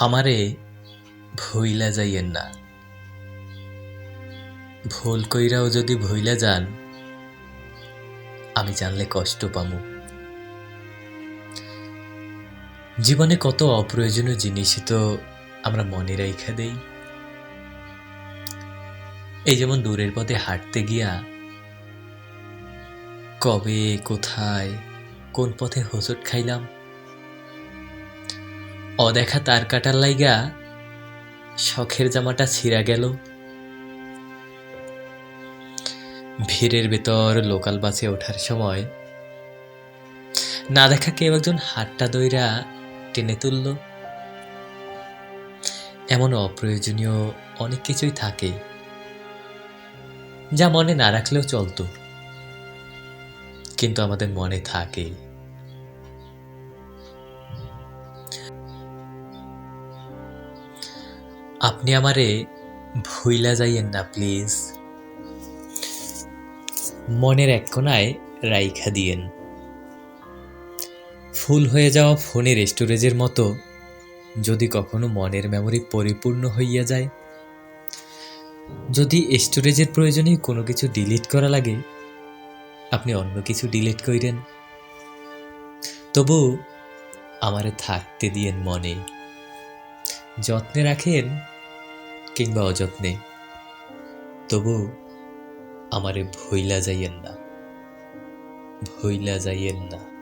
আমারে ভইলা যাইয়েন না। ভুল কইরাও যদি ভইলা যান, আমি জানলে কষ্ট পামু। জীবনে কত অপ্রয়োজনীয় জিনিসই তো আমরা মনে রাইখা দেই। এই যেমন দূরের পথে হাঁটতে গিয়া কবে, কোথায়, কোন পথে হোঁচট খাইলাম অদেখা তার কাটার লাইগা শখের জামাটা ছিঁড়া গেল। ভিড়ের ভেতর লোকাল বাসে ওঠার সময় না দেখা কেউ একজন হাতটা দইরা টেনে তুলল। এমন অপ্রয়োজনীয় অনেক কিছুই থাকে যা মনে না রাখলেও চলতো। কিন্তু আমাদের মনে থাকে আপনি আমারে ভুইলা যাইয়েন না, প্লিজ। মনের এক কোনায় রাইখা দিয়েন। ফুল হয়ে যাওয়া ফোনের স্টোরেজের মতো যদি কখনো মনের মেমরি পরিপূর্ণ হইয়া যায়, যদি স্টোরেজের প্রয়োজনে কোনো কিছু ডিলিট করা লাগে, আপনি অন্য কিছু ডিলিট কইরেন। তবু আমারে থাকতে দিয়েন মনে। যত্নে রাখেন কিংবা অযত্নে? তবু আমারে ভইলা যাইয়েন না ভইলা যাইয়েন না।